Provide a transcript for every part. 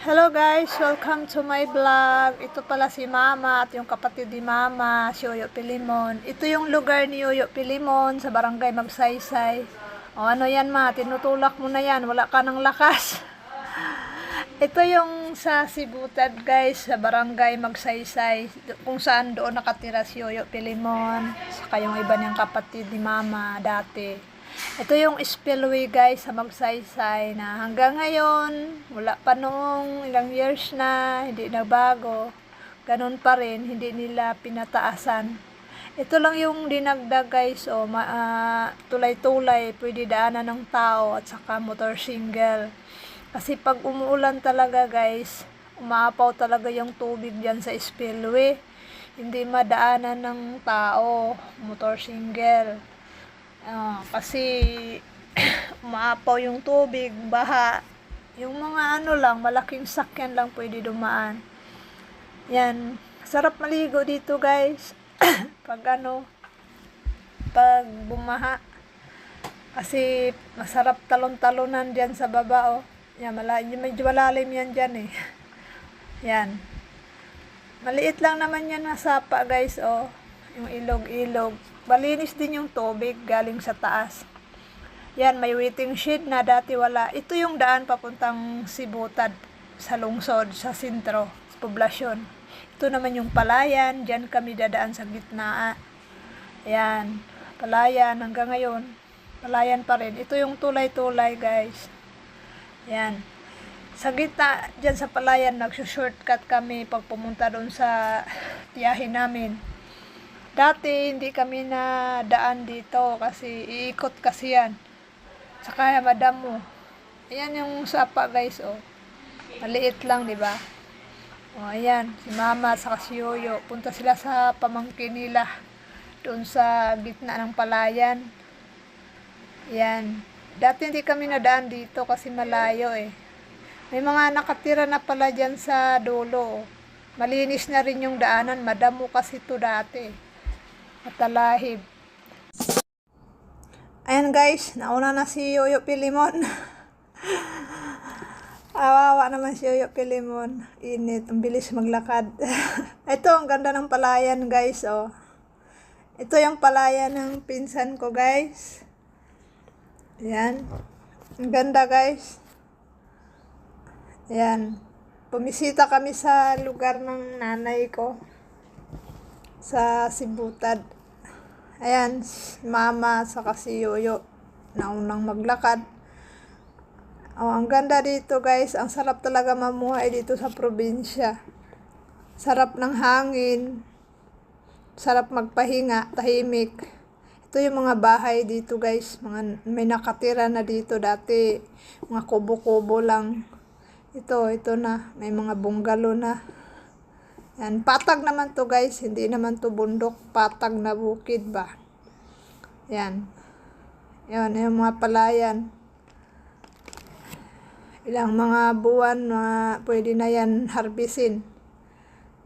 Hello guys, welcome to my vlog. Ito pala si Mama at yung kapatid ni Mama, si Yoyo Pilimon. Ito yung lugar ni Yoyo Pilimon sa barangay Magsaysay. O ano yan ma, tinutulak mo na yan, wala ka ng lakas. Ito yung sa Sibutad guys, sa barangay Magsaysay, kung saan doon nakatira si Yoyo Pilimon, saka yung iba niyang kapatid ni Mama dati. Ito yung spillway guys sa Magsaysay na hanggang ngayon, wala pa noong ilang years na, hindi nagbago. Ganun pa rin, hindi nila pinataasan. Ito lang yung dinagdag guys, o ma, ah, tulay-tulay, pwede daanan ng tao at saka motor single. Kasi pag umuulan talaga guys, umaapaw talaga yung tubig dyan sa spillway. Hindi madaanan ng tao, motor single. Ah, kasi umaapaw yung tubig, baha. Yung mga ano lang, malaking sakyan lang pwede dumaan. Yan. Sarap maligo dito guys. pag ano, pag bumaha. Kasi masarap talon-talonan dyan sa baba oh. Yan, mala medyo malalim yan dyan eh. Yan. Maliit lang naman yan na sapa guys oh. Yung ilog-ilog. Malinis din yung tubig galing sa taas. Yan, may waiting shed na dati wala. Ito yung daan papuntang Sibutad sa lungsod, sa sentro, sa poblasyon. Ito naman yung palayan, dyan kami dadaan sa gitna. Yan, palayan hanggang ngayon. Palayan pa rin. Ito yung tulay-tulay guys. Yan. Sa gitna, dyan sa palayan, nagsushortcut kami pag pumunta doon sa tiyahin namin. Dati hindi kami na daan dito kasi iikot kasi yan. Saka madam mo. Ayan yung sapa guys oh. Maliit lang, di ba? Oh, ayan, si Mama at si Yoyo. Punta sila sa pamangkin nila. Doon sa gitna ng palayan. Yan. Dati hindi kami nadaan dito kasi malayo eh. May mga nakatira na pala dyan sa dulo. oh. Malinis na rin yung daanan. Madamo kasi to dati matalahib. Ayan guys, nauna na si Yoyo Pilimon. Awawa naman si Yoyo Pilimon. Init, ang bilis maglakad. Ito, ang ganda ng palayan guys, oh. Ito yung palayan ng pinsan ko guys. Ayan. Ang ganda guys. Ayan. Pumisita kami sa lugar ng nanay ko sa Sibutad. Ayan, mama sa si Yoyo naunang maglakad. Oh, ang ganda dito guys. Ang sarap talaga mamuhay dito sa probinsya. Sarap ng hangin. Sarap magpahinga, tahimik. Ito yung mga bahay dito guys. Mga, may nakatira na dito dati. Mga kubo-kubo lang. Ito, ito na. May mga bungalow na. Yan, patag naman to guys, hindi naman to bundok, patag na bukid ba. Yan. Yan, yung mga palayan. Ilang mga buwan, mga, pwede na yan harbisin.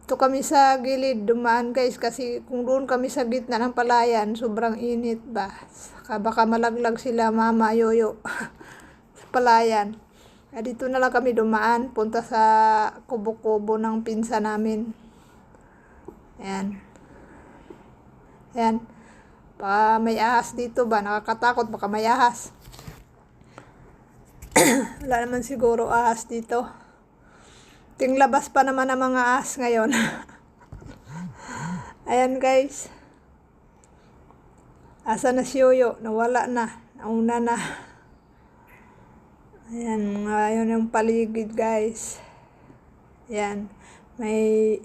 Ito kami sa gilid, dumaan guys, kasi kung doon kami sa gitna ng palayan, sobrang init ba. Saka baka malaglag sila mama, yoyo, sa palayan. Eh, dito na lang kami dumaan, punta sa kubo-kubo ng pinsa namin. Ayan. Ayan. Baka may ahas dito ba? Nakakatakot. Baka may ahas. Wala naman siguro ahas dito. Ting labas pa naman ang mga ahas ngayon. Ayan guys. Asa na si Yoyo? Nawala na. Nauna na. Ayan. Ayun yung paligid guys. Ayan. May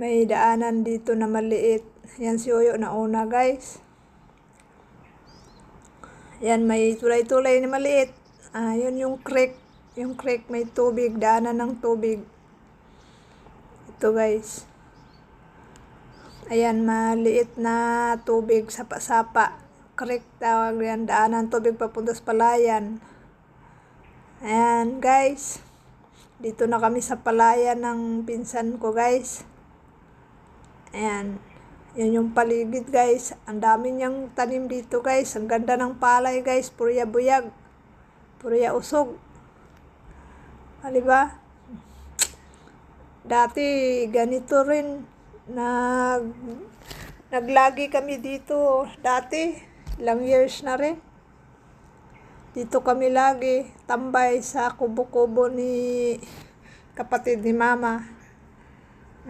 may daanan dito na maliit. Yan si Oyo na una guys. Yan may tulay-tulay na maliit. Ah, yun yung creek. Yung creek may tubig, daanan ng tubig. Ito guys. Ayan, maliit na tubig, sapa-sapa. Creek tawag yan, daanan tubig papunta sa palayan. Ayan guys. Dito na kami sa palayan ng pinsan ko guys. Ayan. Yan yung paligid guys. Ang dami niyang tanim dito guys. Ang ganda ng palay guys. Purya buyag. Purya usog. Aliba? Dati ganito rin nag naglagi kami dito dati ilang years na rin. Dito kami lagi tambay sa kubo-kubo ni kapatid ni mama.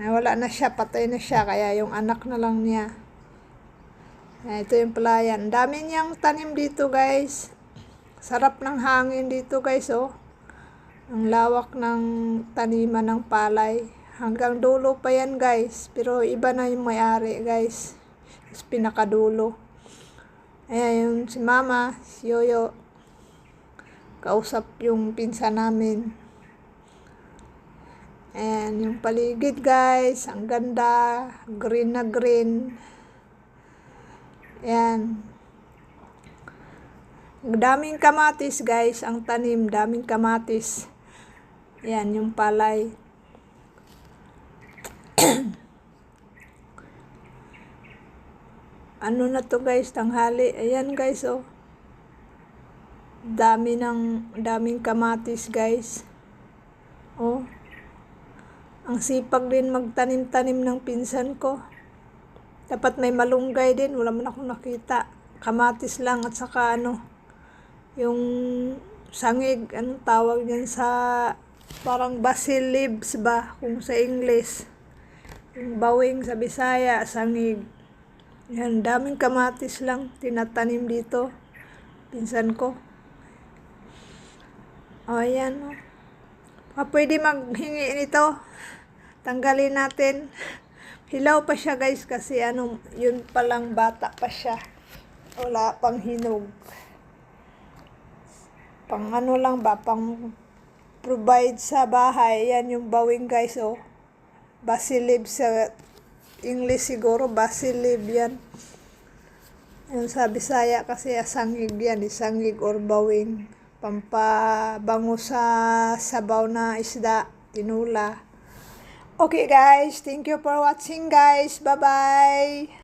Ay, wala na siya, patay na siya, kaya yung anak na lang niya. Ay, ito yung palayan. Dami niyang tanim dito guys. Sarap ng hangin dito guys oh. Ang lawak ng taniman ng palay. Hanggang dulo pa yan guys. Pero iba na yung may-ari guys. Mas pinakadulo. Ayan yung si mama, si Yoyo. Kausap yung pinsa namin. Ayan yung paligid guys. Ang ganda. Green na green. Ayan. Daming kamatis guys. Ang tanim. Daming kamatis. Ayan yung palay. ano na to guys, tanghali. Ayan guys, oh. Dami ng, daming kamatis guys. Oh. Ang sipag din magtanim-tanim ng pinsan ko. Dapat may malunggay din, wala man akong nakita. Kamatis lang at saka ano, yung sangig, anong tawag yan sa parang basil leaves ba, kung sa English. Yung bawing sa Bisaya, sangig. Yan, daming kamatis lang tinatanim dito. Pinsan ko. O, ayan. O. Ah, pwede maghingi nito. Tanggalin natin. Hilaw pa siya guys kasi ano, yun palang bata pa siya. Wala pang hinog. Pang ano lang ba, pang provide sa bahay. Yan yung bawing guys oh. Basil leaves sa English siguro, basil leaf yan. Yung sa Bisaya kasi asangig yan, isangig or bawing. Pampabango sa sabaw na isda, tinula. Okay guys, thank you for watching guys. Bye-bye.